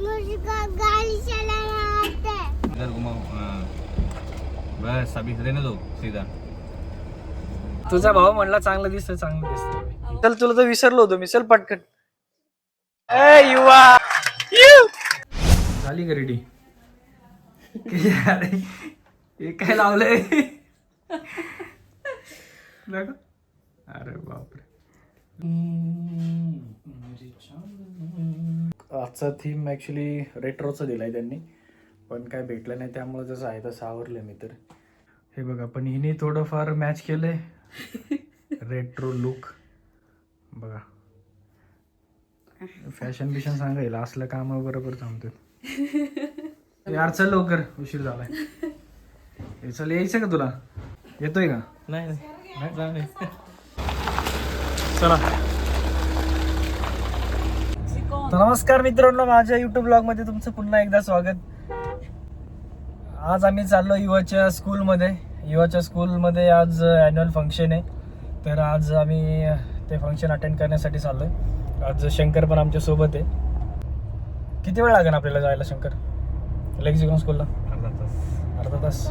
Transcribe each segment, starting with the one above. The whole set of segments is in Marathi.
मुझको गाड़ी चलाना आता है। इधर घुमाओ हाँ। बस अभी रहने दो सीधा। तुझा भाऊ म्हणला चांगलं दिसतं चांगलं दिसतं चल तुला तर विसरलो होतो मी. चल पटकन. ए युवा! यू! झाली का रेडी अरे हे काय लावलंय? दाखव. अरे बापरे. आजचा थीम ऍक्च्युली रेट्रोचा दिलाय त्यांनी. पण काय भेटलं नाही त्यामुळे जसं आहे तसं आवरलं मी तर. हे बघा पण हिने थोडंफार मॅच केलंय. रेट्रो लुक बघा. फॅशन बिशन सांगायला असलं काम बरोबर थांबतात यार चल लवकर उशीर झालाय. चल यायचं का तुला? येतोय का? नहीं नहीं. नहीं? चला. तर नमस्कार मित्रांनो माझ्या युट्यूब ब्लॉगमध्ये तुमचं पुन्हा एकदा स्वागत. आज आम्ही चाललो युवाच्या स्कूलमध्ये युवाच्या स्कूलमध्ये आज अॅन्युअल फंक्शन आहे. तर आज आम्ही ते फंक्शन अटेंड करण्यासाठी चाललोय. आज शंकर पण आमच्यासोबत आहे. किती वेळ लागेल आपल्याला जायला शंकर? लेक्झिकॉन स्कूलला अर्धा तास.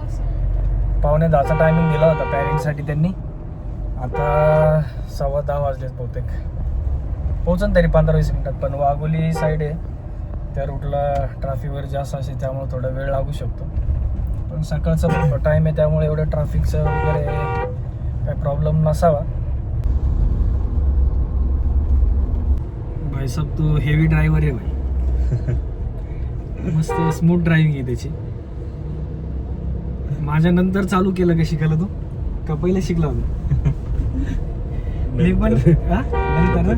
पावणे दहाचा टायमिंग दिला होता पॅरेंट्ससाठी त्यांनी. आता सव्वा दहा वाजलेत बहुतेक. पोहोचन तरी पंधरा वीस मिनिटात पण वाघोली साईड आहे. त्या रूटला ट्रॅफिक वगैरे जास्त असेल त्यामुळे थोडा वेळ लागू शकतो. पण सकाळचा टाईम आहे त्यामुळे एवढं ट्रॅफिकचं वगैरे काय प्रॉब्लेम नसावा. भाई सब तो हेवी ड्रायव्हर आहे भाई. मस्त स्मूथ ड्रायव्हिंग आहे त्याची. माझ्या नंतर चालू केलं का शिकायला तू? का पहिले शिकला होता? मी पण हा? नंतर ना?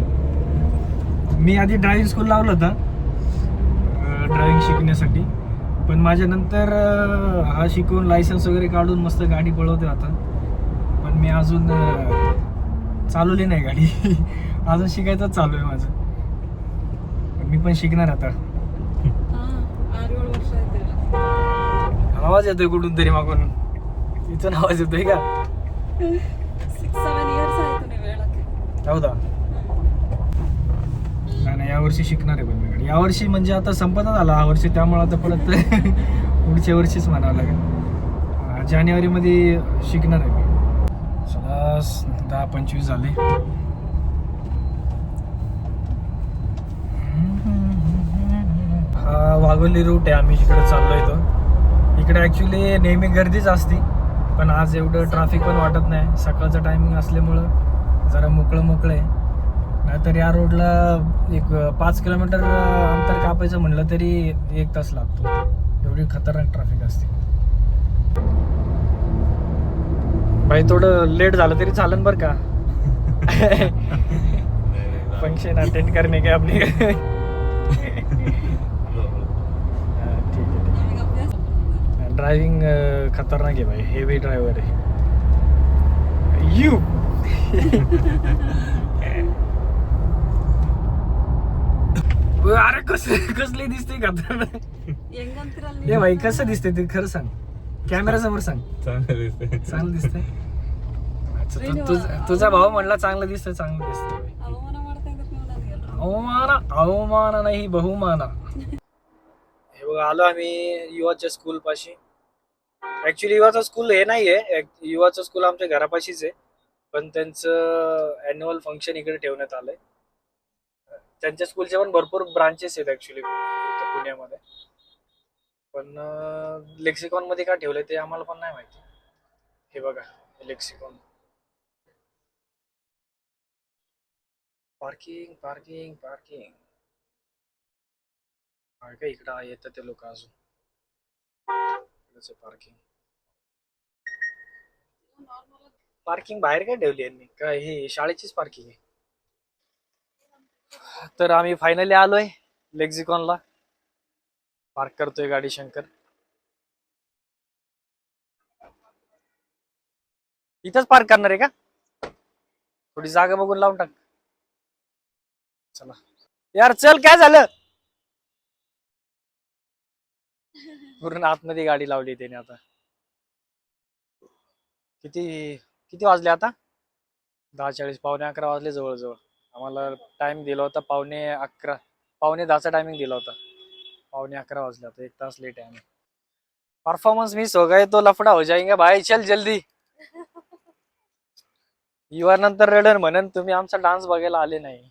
मी आधी ड्रायव्हिंग स्कूल लावलं होता ड्रायव्हिंग शिकण्यासाठी. पण माझ्या नंतर अं, हा शिकून लायसन्स वगैरे काढून मस्त गाडी पळवते आता. पण मी अजून अं, चालवली नाही गाडी. अजून शिकायचंच चालू आहे माझं. पण मी पण शिकणार आता. आवाज येतोय कुठून तरी मागून. तिथून आवाज येतोय का? चौदा नाही नाही यावर्षी शिकणार आहे पण मी. गाडी यावर्षी म्हणजे आता संपतच आला हा वर्षी त्यामुळे आता परत पुढच्या वर्षीच म्हणावं लागेल. जानेवारीमध्ये शिकणार आहे मी. चला दहा पंचवीस झाले. हा वाघोली रूट आहे आम्ही इकडे चाललो येतो इकडे ॲक्च्युली नेहमी गर्दीच असते पण आज एवढं ट्रॅफिक पण वाटत नाही. सकाळचं टायमिंग असल्यामुळं जरा मोकळं मोकळं आहे. नाहीतर या रोडला एक पाच किलोमीटर अंतर कापायचं म्हणलं तरी एक तास लागतो. एवढी खतरनाक ट्रॅफिक असते. भाई थोडं लेट झालं तरी चालन बरं का? फंक्शन अटेंड करणे काय आपली? ड्रायव्हिंग खतरनाक आहे भाई. हेवी ड्रायव्हर आहे. यू अरे कस कसली दिसते खतरनाक ए भाई कसं दिसते ते खरं सांग. कॅमेरा समोर सांग. चांगलं दिसतंय. चांगलं दिसतंय? अच्छा, तु- तुझ- तुझा भाऊ म्हणला चांगलं दिसतंय चांगलं दिसतंय. अवमान अवमान? नाही बहुमाना. हे बघा आलो आम्ही युवाच्या स्कूल पाशी. ऍक्च्युली युवाचं स्कूल हे नाहीये. युवाचं स्कूल आमच्या घरापाशीच आहे. पण त्यांचं अॅन्युअल फंक्शन इकडे ठेवण्यात आलंय. त्यांच्या स्कूलचे पण भरपूर ब्रांचेस आहेत ऍक्च्युली पुण्यामध्ये. पण लेक्सिकॉनमध्ये का ठेवलंय ते आम्हाला पण नाही माहिती. हे बघा लेक्सिकॉन पार्किंग पार्किंग पार्किंग आहे का इकडं? ते लोक अजून. पार्किंग पार्किंग बाहेर काय ठेवली यांनी? काय हे शाळेचीच पार्किंग आहे? तर आम्ही फायनली आलोय लेक्झिकॉनला पार्क करतोय गाडी शंकर. इथंच पार्क करणार आहे का? थोडी जागा बघून लावून टाक. चला. यार चल काय झालं? पूर्ण आतमध्ये गाडी लावली त्याने आता. किती किती वाजले आता? दहा चाळीस पावणे अकरा वाजले जवळजवळ. आम्हाला टाइम दिला होता पावणे अकरा पावणे दहाचा टायमिंग दिला होता. पावणे अकरा वाजले आता एक तास लेट आहे आम्ही. परफॉर्मन्स मिस हो गए तो लफडा हो जाएंगे भाई चल जल्दी. युवा नंतर रडन म्हणून तुम्ही आमचा डान्स बघायला आले नाही.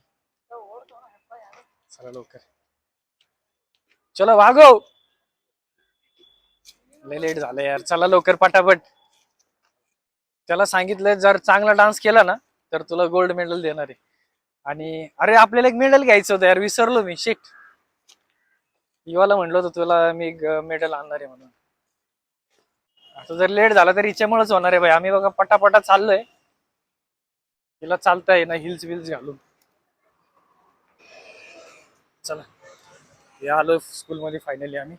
चला लवकर. चलो भागो लय लेट झालं यार चला लवकर पटापट. त्याला सांगितलं जर चांगला डान्स केला ना तर तुला गोल्ड मेडल देणार आहे. आणि अरे आपल्याला एक मेडल घ्यायचं होतं यार विसरलो मी शेट. युवाला म्हणलं होतं तुला मी मेडल आणणार आहे म्हणून. आता जर लेट झाला तर हिच्यामुळेच होणार आहे भाई. आम्ही बघा पटापटा चाललोय. तिला चालता ना हिल्स विल्स घालून. चला या आलो स्कूलमध्ये फायनली आम्ही.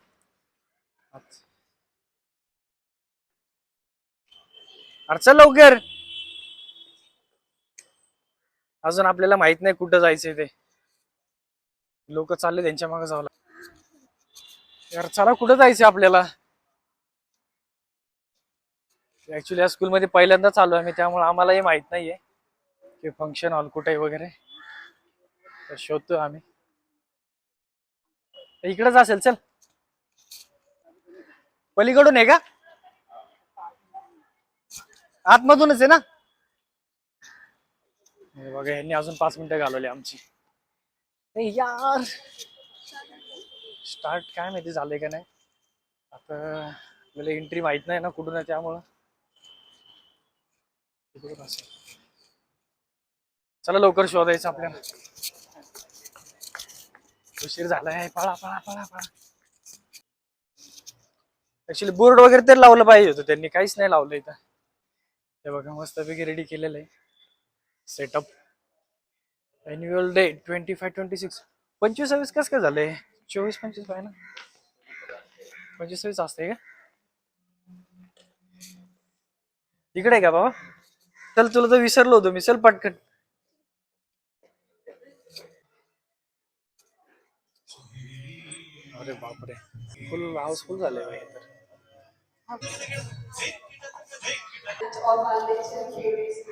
अरे चल लवकर. अजून आपल्याला माहीत नाही कुठं जायचंय ते. लोक चालले त्यांच्या मागे जावं यार चला कुठं जायचंय आपल्याला? ऍक्च्युली या स्कूलमध्ये पहिल्यांदा चालू आहे मी त्यामुळे आम्हालाही माहीत नाहीये की फंक्शन हॉल कुठे वगैरे. तर शोधतो आम्ही. इकडेच असेल चल. पलीकडून आहे का? आतमधूनच आहे ना? हे बघा यांनी अजून पाच मिनिटं घालवली आमची. ए यार! स्टार्ट काय माहिती झालंय का नाही? आता आपल्याला एंट्री माहीत नाही ना कुठून आहे त्यामुळं. असेल. चला लवकर शोधायचं आपल्याला. उशीर झालाय. पळा पळा पळा पळा. ऍक्च्युली बोर्ड वगैरे तर लावलं पाहिजे होतं. त्यांनी काहीच नाही लावलं इथं. हे बघा मस्तपैकी रेडी केलेलं आहे. Setup annual day twenty five twenty six पंचवीस सव्वीस कसं काय झालंय? चोवीस, पंचवीस पाय ना? पंचवीस सव्वीस असते का? इकडे आहे का बाबा? चल, तुला तर विसरलो होतो मी. चल, पटकन. अरे बापरे. फुल हाऊसफुल झाले भाई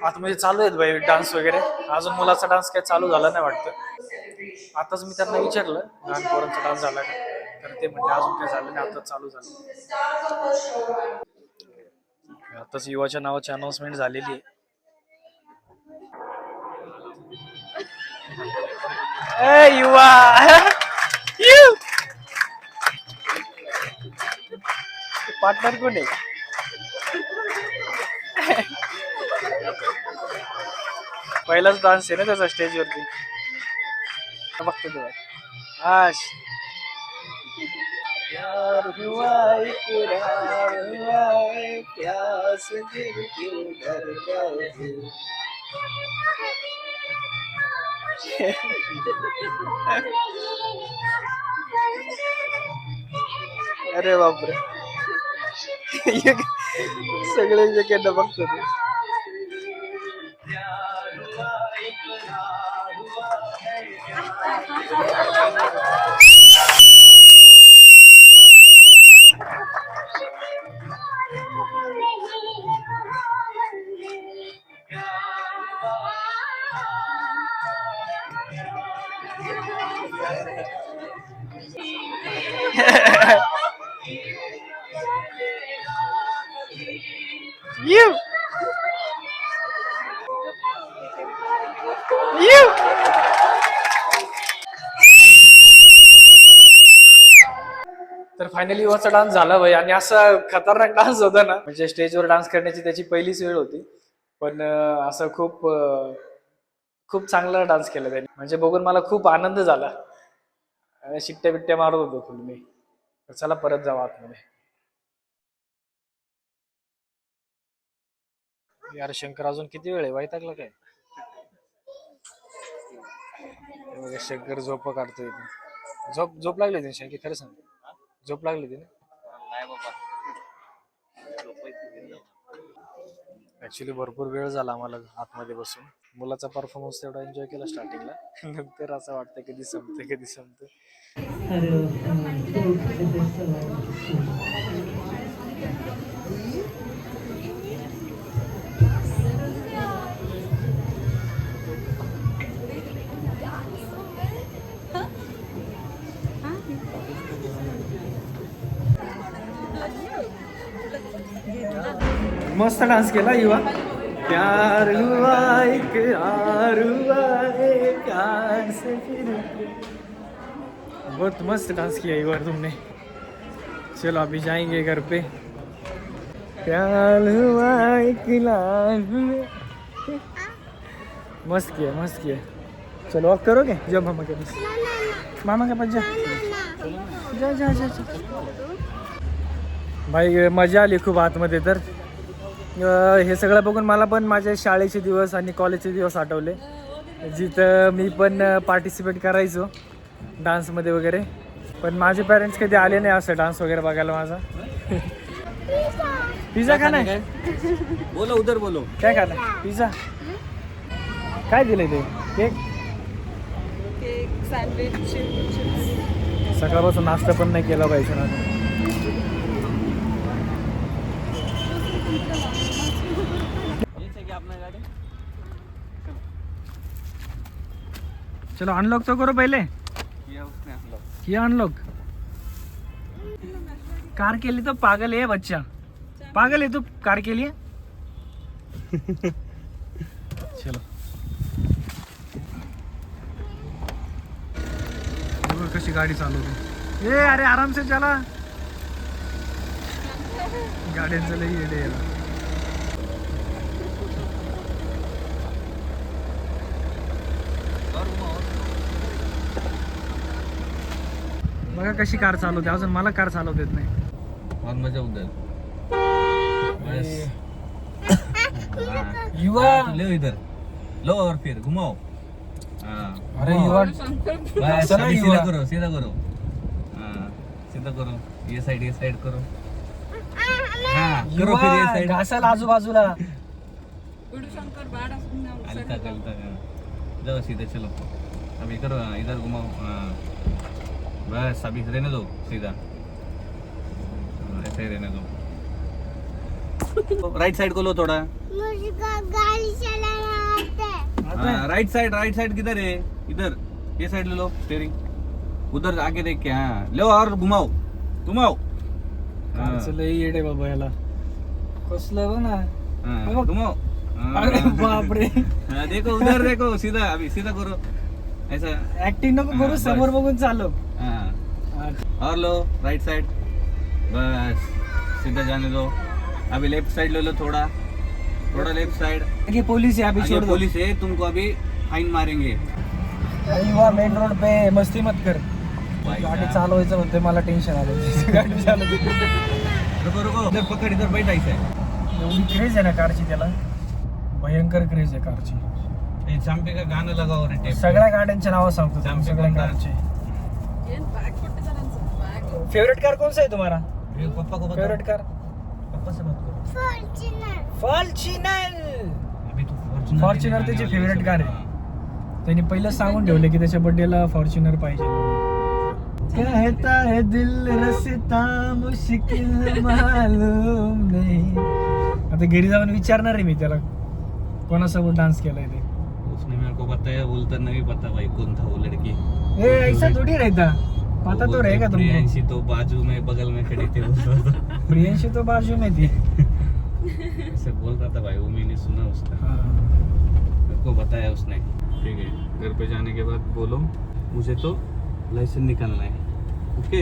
आता म्हणजे चालू आहेत बाई डान्स वगैरे. अजून मुलाचा डान्स काय चालू झाला नाही वाटतं. आताच मी त्यांना विचारलं लहान पोरांचा डान्स झाला का? तर ते म्हणजे अजून काय झालं नाही आता चालू झालं. आताच युवाच्या नावाची अनाउन्समेंट झालेली आहे. ए युवा! पार्टनर कोण आहे? पहिलाच डान्स आहे ना त्याचा स्टेजवरती बघतो तुला आश प्यार हुआ इकरार हुआ है, प्यास दिल क्यों डर जाए अरे बापरे एक सगळे एकंदर बघतो ते Yeah. फायनली युवाचा डान्स झाला भाई. आणि असा खतरनाक डान्स होता ना. म्हणजे स्टेजवर डान्स करण्याची त्याची पहिलीच वेळ होती. पण असं खूप खूप चांगला डान्स केला त्याने. म्हणजे बघून मला खूप आनंद झाला. शिट्ट्या बिट्ट्या मारत होतो फुल मी. चला परत जाऊ आतमध्ये. यार शंकर अजून किती वेळ आहे? वैतागला काय? शंकर झोप काढतोय. झोप झोप लागली होती शंकर? खरं सांग. झोप लागली होती ना? ऍक्च्युली भरपूर वेळ झाला आम्हाला आतमध्ये बसून. मुलाचा परफॉर्मन्स तेवढा एन्जॉय केला स्टार्टिंगला नंतर असं वाटतं कधी संपते कधी संपते. मस्त डान्स केला युवा. प्यार हुआ इकरार हुआ है, प्यार से फिर बहुत मस्त डांस किया युवा तुमने. चलो अभी जाएँगे घर पे. प्यार हुआ इकरार हुआ मस्त किया मस्त किया. चलो वॉक करोगे? जब मामा के पास. मामा के पास जा जा जा जा जा भाई मज़ा आली खूप आतमध्ये तर. हे सगळं बघून मला पण माझे शाळेचे दिवस आणि कॉलेजचे दिवस आठवले. जिथं मी पण पार्टिसिपेट करायचो डान्समध्ये वगैरे. पण माझे पॅरेंट्स कधी आले नाही असं डान्स वगैरे बघायला माझा. पिझ्झा खा नाही? बोलो उधर बोलो. काय खाणार पिझ्झा. काय दिलंय ते? केक? केक सँडविच सकाळपासून नाश्ता पण नाही केला पाहिजे ना चलो अनलॉक तो करो पहले। किया अनलॉक कार के लिए तो पागल है बच्चा। पागल है तू तो कार के लिए? चलो। कशी गाडी चालवते ए अरे आराम से चला। गाड्यांचं लई येडे याला बघा कशी कार चालवते. अजून मला कार चालवता येत नाही. मजा उधर। युवा. ले इधर. लो और फिर घुमाओ. अरे। युवा. बस अभी सीधा. करो सीधा करो. हाँ, सीधा करो. ये साइड ये साइड करो. हाँ करो फिर ये युवा साइड घासाल आजूबाजूला. विडूशंकर बाड असून ना जाओ सीधे चलो। करो हाँ, इधर घुमाओ। बस अभी रहने दो सीधा। ऐसे ही रहने दो। राइट साइड को लो थोड़ा मुझको गाड़ी चलाना आता है। आता है? हाँ, राइट साइड राइट साइड किधर है? इधर ये साइड ले लो स्टेरिंग उधर आगे देख के हाँ। लो और घुमाओ घुमाओ। हाँ, लई येडे बाबा याला। कसलं ना. घुमाओ। अरे हाँ, बापरे. हाँ, देखो उधर देखो सीधा अभी सीधा करो. ऐसा. ऍक्टिंग नको हा, करू. समोर बघून चालव हाँ. हा. और लो राइट साइड बस. सीधा जाने दो. अभी लेफ्ट साइड ले लो थोड़ा. थोड़ा लेफ्ट साइड आगे पोलीस आहे अभी छोड़ दो. पुलिस है तुमको अभी फाइन मारेंगे. युवा मेन रोड पे मस्ती मत कर. गाडी. चालवायचं म्हणते मला टेन्शन आलं गाडी चालवते. रुको रुको. इधर पकड़ इधर बैठ ऐसे. एवढी क्रेज आहे ना कारची त्याला? भयंकर क्रेज आहे कारची. चांपे का गाणं लगाव रे टेप सगळ्या गाड्यांची नावं सांगतो तुम्हाला, आमच्या सगळ्या फेवरेट कार कोणचा आहे तुम्हाला? पप्पा को फेवरेट कार पप्पा से बात फॉर्च्युनर अभी तू फॉर्च्युनर त्याची favorite car आहे. त्यांनी पहिलं सांगून ठेवलं की त्याच्या बर्थडेला फॉर्च्युनर पाहिजे. कहता है दिल रस्ता मुश्किल मालूम नहीं. आता घरी जाऊन विचारणार आहे मी त्याला. कोणासोबत डान्स केलाय ते? उसने मेरे को बताया बोलता नहीं पता भाई कौन था वो लड़की? ए ऐसा थोडी रहता। पता तो रहेगा तुमको। प्रियांशी तो बाजू में बगल में खड़ी थी वो प्रियंशी तो बाजू में थी। ऐसे बोल रहा था भाई वो मैंने सुना उसका। हाँ। मेरे को बताया उसने। ठीक है घर पे जाने के बाद बोलो मुझे तो लाइसेंस निकालना है। ओके?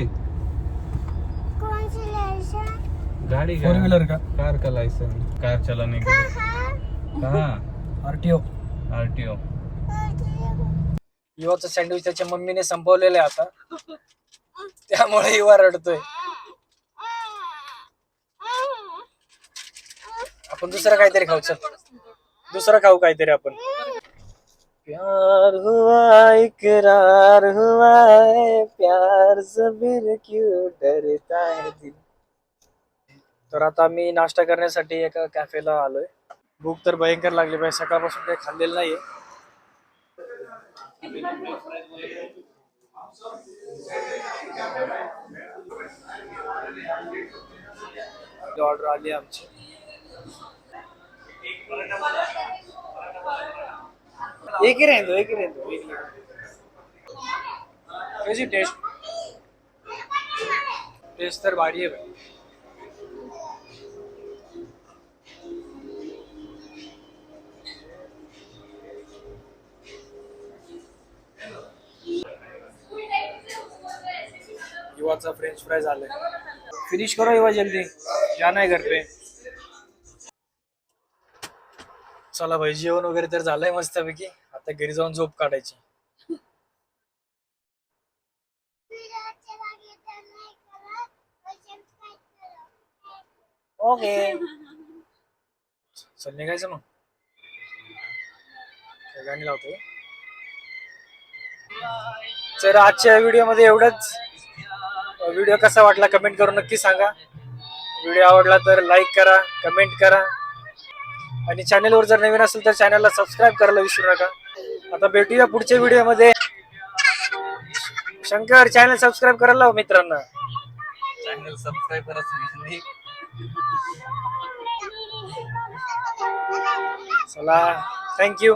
कौन सी लाइसेंस गाड़ी फोर व्हीलर का। कार का लाइसेंस कार चलाने का कहाँ आरटीओ. युवाचं सँडविच त्याच्या मम्मीने संपवलेलं आहे आता. त्यामुळे युवा रडतोय. आपण दुसरं काहीतरी खाऊ चल. दुसरं खाऊ काहीतरी आपण. प्यार हुआ इकरार हुआ है प्यार सबीर क्यों डरता है दिल? तर आता मी नाश्ता करण्यासाठी एका कॅफेला आलोय. भूक तर भयंकर लागली पाहिजे सकाळपासून काही खाल्लेलं नाहीये. ऑर्डर आली आमची. एक ही रहें दो एक ही रहें दो. कैसी टेस्ट टेस्ट तर भारी है भाई. युवाचा फ्रेंच फ्राय झालाय. फिनिश करो युवा जल्दी. जाना है घर पे. चला भाई जेवण वगैरे तर झालंय मस्तपैकी. आता घरी जाऊन झोप काढायची. नाही. ओके. चल निघायचं मग. गाणी लावतोय. तर आजच्या व्हिडिओमध्ये एवढंच. व्हिडिओ कसा वाटला कमेंट करून नक्की सांगा. व्हिडिओ आवडला तर लाईक करा कमेंट करा. आणि चॅनलवर जर नवीन असेल तर चॅनलला सबस्क्राईब करायला विसरू नका. आता भेटूया पुढच्या व्हिडिओमध्ये शंकर चॅनल सबस्क्राईब करायला मित्रांना. चॅनल सबस्क्राईब करा चला थँक्यू